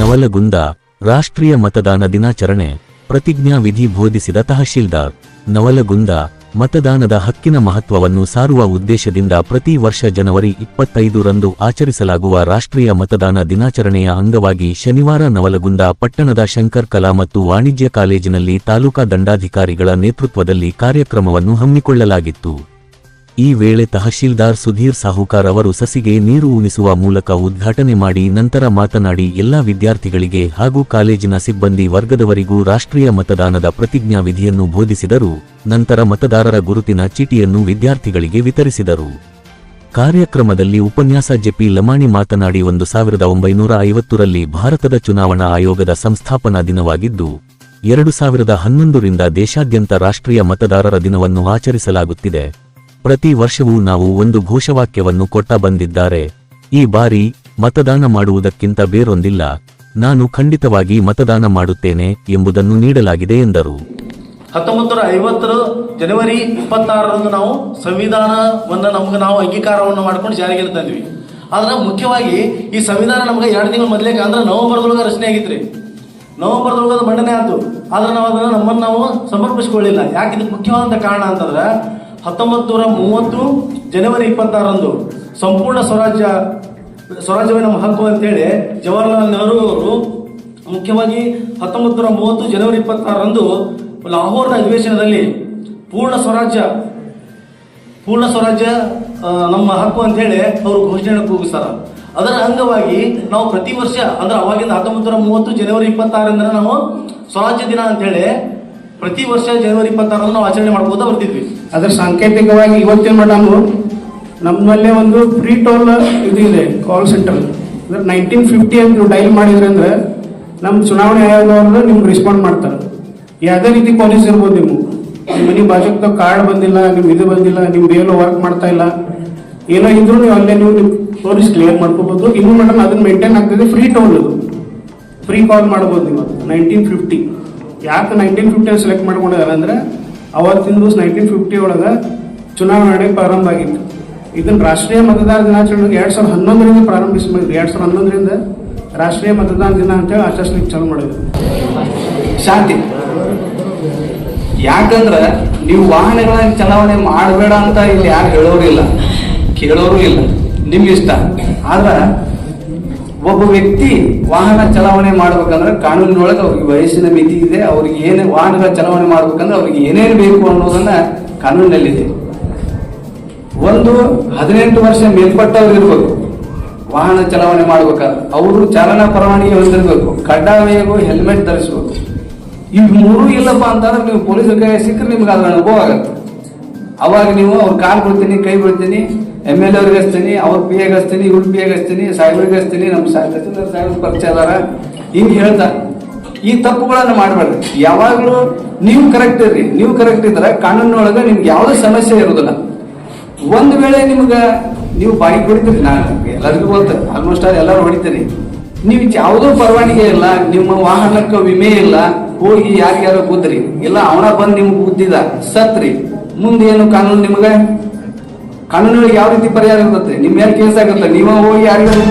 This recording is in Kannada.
ನವಲಗುಂದ ರಾಷ್ಟ್ರೀಯ ಮತದಾನ ದಿನಾಚರಣೆ ಪ್ರತಿಜ್ಞಾ ವಿಧಿ ಬೋಧಿಸಿದ ತಹಶೀಲ್ದಾರ್. ನವಲಗುಂದ ಮತದಾನದ ಹಕ್ಕಿನ ಮಹತ್ವವನ್ನು ಸಾರುವ ಉದ್ದೇಶದಿಂದ ಪ್ರತಿ ವರ್ಷ ಜನವರಿ ಇಪ್ಪತ್ತೈದರಂದು ಆಚರಿಸಲಾಗುವ ರಾಷ್ಟ್ರೀಯ ಮತದಾನ ದಿನಾಚರಣೆಯ ಅಂಗವಾಗಿ ಶನಿವಾರ ನವಲಗುಂದ ಪಟ್ಟಣದ ಶಂಕರ್ ಕಲಾ ಮತ್ತು ವಾಣಿಜ್ಯ ಕಾಲೇಜಿನಲ್ಲಿ ತಾಲೂಕಾ ದಂಡಾಧಿಕಾರಿಗಳ ನೇತೃತ್ವದಲ್ಲಿ ಕಾರ್ಯಕ್ರಮವನ್ನು ಹಮ್ಮಿಕೊಳ್ಳಲಾಗಿತ್ತು. ಈ ವೇಳೆ ತಹಶೀಲ್ದಾರ್ ಸುಧೀರ್ ಸಾಹುಕಾರ್ ಅವರು ಸಸಿಗೆ ನೀರು ಉಣಿಸುವ ಮೂಲಕ ಉದ್ಘಾಟನೆ ಮಾಡಿ ನಂತರ ಮಾತನಾಡಿ, ಎಲ್ಲಾ ವಿದ್ಯಾರ್ಥಿಗಳಿಗೆ ಹಾಗೂ ಕಾಲೇಜಿನ ಸಿಬ್ಬಂದಿ ವರ್ಗದವರಿಗೂ ರಾಷ್ಟ್ರೀಯ ಮತದಾನದ ಪ್ರತಿಜ್ಞಾ ವಿಧಿಯನ್ನು ಬೋಧಿಸಿದರು. ನಂತರ ಮತದಾರರ ಗುರುತಿನ ಚೀಟಿಯನ್ನು ವಿದ್ಯಾರ್ಥಿಗಳಿಗೆ ವಿತರಿಸಿದರು. ಕಾರ್ಯಕ್ರಮದಲ್ಲಿ ಉಪನ್ಯಾಸ ಜೆಪಿ ಲಮಾಣಿ ಮಾತನಾಡಿ, ಒಂದು ಸಾವಿರದ ಒಂಬೈನೂರ ಐವತ್ತರಲ್ಲಿ ಭಾರತದ ಚುನಾವಣಾ ಆಯೋಗದ ಸಂಸ್ಥಾಪನಾ ದಿನವಾಗಿದ್ದು, ಎರಡು ಸಾವಿರದ ಹನ್ನೊಂದರಿಂದ ದೇಶಾದ್ಯಂತ ರಾಷ್ಟ್ರೀಯ ಮತದಾರರ ದಿನವನ್ನು ಆಚರಿಸಲಾಗುತ್ತಿದೆ. ಪ್ರತಿ ವರ್ಷವೂ ನಾವು ಒಂದು ಘೋಷವಾಕ್ಯವನ್ನು ಕೊಟ್ಟ ಬಂದಿದ್ದಾರೆ. ಈ ಬಾರಿ ಮತದಾನ ಮಾಡುವುದಕ್ಕಿಂತ ಬೇರೊಂದಿಲ್ಲ. ನಾನು ಖಂಡಿತವಾಗಿ ಮತದಾನ ಮಾಡುತ್ತೇನೆ ಎಂಬುದನ್ನು ನೀಡಲಾಗಿದೆ ಎಂದರು. ಹತ್ತೊಂಬತ್ತು ಐವತ್ತರ ಜನವರಿ ಇಪ್ಪತ್ತಾರರಂದು ನಾವು ಸಂವಿಧಾನವನ್ನು ನಮ್ಗೆ ನಾವು ಅಂಗೀಕಾರವನ್ನು ಮಾಡ್ಕೊಂಡು ಜಾರಿಗೆ ತಂದ್ವಿ ಆದ್ರೆ ಮುಖ್ಯವಾಗಿ ಈ ಸಂವಿಧಾನ ನಮ್ಗೆ ಎರಡು ತಿಂಗಳ ಮೊದಲೇ ಅಂದ್ರೆ ನವೆಂಬರ್ದೊಳಗೆ ರಚನೆ ಆಗಿತ್ರಿ. ನವೆಂಬರ್ದೊಳಗೆ ಅದು ಮಂಡನೆ ಆಯ್ತು. ಆದ್ರೆ ನಾವು ಅದನ್ನು ನಮ್ಮನ್ನು ನಾವು ಸಮರ್ಪಿಸಿಕೊಳ್ಳಿಲ್ಲ. ಯಾಕೆ ಮುಖ್ಯವಾದ ಕಾರಣ ಅಂತಂದ್ರೆ ಹತ್ತೊಂಬತ್ತು ನೂರ ಮೂವತ್ತು ಜನವರಿ ಇಪ್ಪತ್ತಾರರಂದು ಸಂಪೂರ್ಣ ಸ್ವರಾಜ್ಯ ಸ್ವರಾಜ್ಯವೇ ನಮ್ಮ ಹಕ್ಕು ಅಂತೇಳಿ ಜವಾಹರ್ಲಾಲ್ ನೆಹರು ಅವರು ಮುಖ್ಯವಾಗಿ ಹತ್ತೊಂಬತ್ತು ನೂರ ಮೂವತ್ತು ಜನವರಿ ಇಪ್ಪತ್ತಾರರಂದು ಲಾಹೋರ್ನ ಅಧಿವೇಶನದಲ್ಲಿ ಪೂರ್ಣ ಸ್ವರಾಜ್ಯ ಪೂರ್ಣ ಸ್ವರಾಜ್ಯ ನಮ್ಮ ಹಕ್ಕು ಅಂತ ಹೇಳಿ ಅವರು ಘೋಷಣೆ ಕೂಗಿಸ್ತಾರೆ. ಅದರ ಅಂಗವಾಗಿ ನಾವು ಪ್ರತಿ ವರ್ಷ ಅಂದ್ರೆ ಅವಾಗಿಂದ ಹತ್ತೊಂಬತ್ತು ನೂರ ಮೂವತ್ತು ಜನವರಿ ಇಪ್ಪತ್ತಾರರಿಂದ ನಾವು ಸ್ವರಾಜ್ಯ ದಿನ ಅಂತ ಹೇಳಿ ಪ್ರತಿ ವರ್ಷ ಜನವರಿ ಇಪ್ಪತ್ತಾರರಂದು ನಾವು ಆಚರಣೆ ಮಾಡ್ಕೋತಾ ಬರ್ತಿದ್ವಿ. ಅದರ ಸಾಂಕೇತಿಕವಾಗಿ ಇವತ್ತಿನ ಮೇಡಮ್ ನಮ್ಮಲ್ಲೇ ಒಂದು ಫ್ರೀ ಟೋಲ್ ಇದು ಇದೆ ಕಾಲ್ ಸೆಂಟರ್ ಅಂದ್ರೆ ನೈನ್ಟೀನ್ ಫಿಫ್ಟಿ ಅಂತ ಡೈಲ್ ಮಾಡಿದ್ರೆ ಅಂದ್ರೆ ನಮ್ಮ ಚುನಾವಣೆ ಆಯೋಗದವ್ರು ನಿಮ್ಗೆ ರೆಸ್ಪಾಂಡ್ ಮಾಡ್ತಾರೆ. ಯಾವುದೇ ರೀತಿ ಪೊಲೀಸ್ ಇರ್ಬೋದು ನೀವು. ನಿಮ್ಮ ಮನೆ ಬಾಜಕ್ತ ಕಾರ್ಡ್ ಬಂದಿಲ್ಲ, ನಿಮ್ ಇದು ಬಂದಿಲ್ಲ ನಿಮ್ದು ಬೇಲೋ ವರ್ಕ್ ಮಾಡ್ತಾ ಇಲ್ಲ. ಏನೋ ಇದ್ರು ನೀವು ಅಲ್ಲೇ ನೀವು ನಿಮ್ ಪೊಲೀಸ್ ಕ್ಲಿಯರ್ ಮಾಡ್ಕೋಬಹುದು ಇನ್ನು ಮೇಡಮ್ ಅದನ್ನ ಮೇಂಟೈನ್ ಆಗ್ತದೆ ಫ್ರೀ ಟೋಲ್ ಅದು ಫ್ರೀ ಕಾಲ್ ಮಾಡ್ಬೋದು ನೀವು. ನೈನ್ಟೀನ್ ಫಿಫ್ಟಿ ಯಾಕೆ ನೈನ್ಟೀನ್ ಫಿಫ್ಟಿ ಸೆಲೆಕ್ಟ್ ಮಾಡ್ಕೊಂಡಿದ್ದಾರೆ ಅಂದ್ರೆ ಅವತ್ತಿನ ದಿವಸ ನೈನ್ಟೀನ್ ಫಿಫ್ಟಿ ಒಳಗೆ ಚುನಾವಣೆ ಪ್ರಾರಂಭ ಆಗಿತ್ತು. ಇದನ್ನು ರಾಷ್ಟ್ರೀಯ ಮತದಾರ ದಿನಾಚರಣೆ ಎರಡ್ ಸಾವಿರದ ಹನ್ನೊಂದರಿಂದ ಪ್ರಾರಂಭಿಸಬೇಕು ಎರಡ್ ಸಾವಿರದ ಹನ್ನೊಂದರಿಂದ ರಾಷ್ಟ್ರೀಯ ಮತದಾನ ದಿನ ಅಂತೇಳಿ ಆಚರಿಸ್ಲಿಕ್ಕೆ ಚಾಲು ಮಾಡಿದ್ರು. ಶಾಂತಿ. ಯಾಕಂದ್ರೆ ನೀವು ವಾಹನಗಳನ್ನ ಚಲಾವಣೆ ಮಾಡಬೇಡ ಅಂತ ಇಲ್ಲಿ ಯಾರು ಹೇಳೋರಿಲ್ಲ ಕೇಳೋರು ಇಲ್ಲ. ನಿಮ್ಗೆ ಇಷ್ಟ. ಆದ್ರ ಒಬ್ಬ ವ್ಯಕ್ತಿ ವಾಹನ ಚಲಾವಣೆ ಮಾಡ್ಬೇಕಂದ್ರೆ ಕಾನೂನಿನೊಳಗೆ ಅವ್ರಿಗೆ ವಯಸ್ಸಿನ ಮಿತಿ ಇದೆ, ಅವ್ರಿಗೆ ಏನೇ ವಾಹನಗಳ ಚಲಾವಣೆ ಮಾಡ್ಬೇಕಂದ್ರೆ ಅವ್ರಿಗೆ ಏನೇನು ಬೇಕು ಅನ್ನೋದನ್ನ ಕಾನೂನಿನಲ್ಲಿದೆ. ಒಂದು ಹದಿನೆಂಟು ವರ್ಷ ಮೇಲ್ಪಟ್ಟವ್ರು ಇರ್ಬೇಕು. ವಾಹನ ಚಲಾವಣೆ ಮಾಡ್ಬೇಕಾದ್ರೆ ಅವರು ಚಾಲನಾ ಪರವಾನಗಿ ಹೊಂದಿರಬೇಕು, ಕಡ್ಡಾಯವಾಗಿ ಹೆಲ್ಮೆಟ್ ಧರಿಸಬೇಕು. ಈ ಮೂರು ಇಲ್ಲಪ್ಪ ಅಂತಂದ್ರೆ ನೀವು ಪೊಲೀಸರ ಕೈ ಸಿಕ್ಕರೆ ನಿಮ್ಗೆ ಅದರ ಅನುಭವ ಆಗತ್ತೆ. ಅವಾಗ ನೀವು ಅವ್ರ ಕಾಲು ಬಿಡ್ತೀನಿ ಕೈ ಬಿಡ್ತೀನಿ ಎಂ ಎಲ್ ಅವ್ರಿಗೆ ಹಚ್ತೀನಿ ಅವ್ರ ಪಿ ಎಗೆ ಹಚ್ತೀನಿ ಇವ್ರ ಪಿ ಎಗೆ ಹಚ್ತೀನಿ ಸಾಹೇಬ್ರಿಗೆ ಹಚ್ತೀನಿ ನಮ್ಮ ತಹಸೀಲ್ದಾರ್ ಸಾಹೇಬ್ ಪರಿಚಯ ಅದಾರ. ಹಿಂಗೆ ಹೇಳ್ತಾರೆ ಈ ತಪ್ಪುಗಳನ್ನು ಮಾಡಬೇಡ್ರಿ. ಯಾವಾಗಲೂ ನೀವು ಕರೆಕ್ಟ್ ಇರ್ರಿ. ನೀವು ಕರೆಕ್ಟ್ ಇದ್ರೆ ಕಾನೂನಿನೊಳಗೆ ನಿಮ್ಗೆ ಯಾವುದೇ ಸಮಸ್ಯೆ ಇರೋದಿಲ್ಲ. ಒಂದು ವೇಳೆ ನಿಮ್ಗೆ ನೀವು ಬಾಯಿ ಹೊಡಿತೀರಿ ನಾನು ಎಲ್ಲರಿಗೂ ಗೊತ್ತ ಆಲ್ಮೋಸ್ಟ್ ಆಲ್ ಎಲ್ಲರೂ ಹೊಡಿತೀರಿ. ನೀವು ಯಾವುದೋ ಪರವಾನಿಗೆ ಇಲ್ಲ, ನಿಮ್ಮ ವಾಹನಕ್ಕೆ ವಿಮೆ ಇಲ್ಲ, ಹೋಗಿ ಯಾರಿಗಾರ ಕೂತ್ರಿ. ಇಲ್ಲ, ಅವನ ಬಂದು ನಿಮ್ಗೆ ಕೂತಿದ ಸತ್ರಿ. ಮುಂದೇನು ಕಾನೂನು ನಿಮ್ಗೆ? ಕಾನೂನಿಗೆ ಯಾವ ರೀತಿ ಪರಿಹಾರ ಇರುತ್ತೆ ನಿಮ್ಮ ಮೇಲೆ ಕೇಸ್ ಆಗುತ್ತೆ. ನೀವು ಹೋಗಿ ಯಾರಿಗಾರು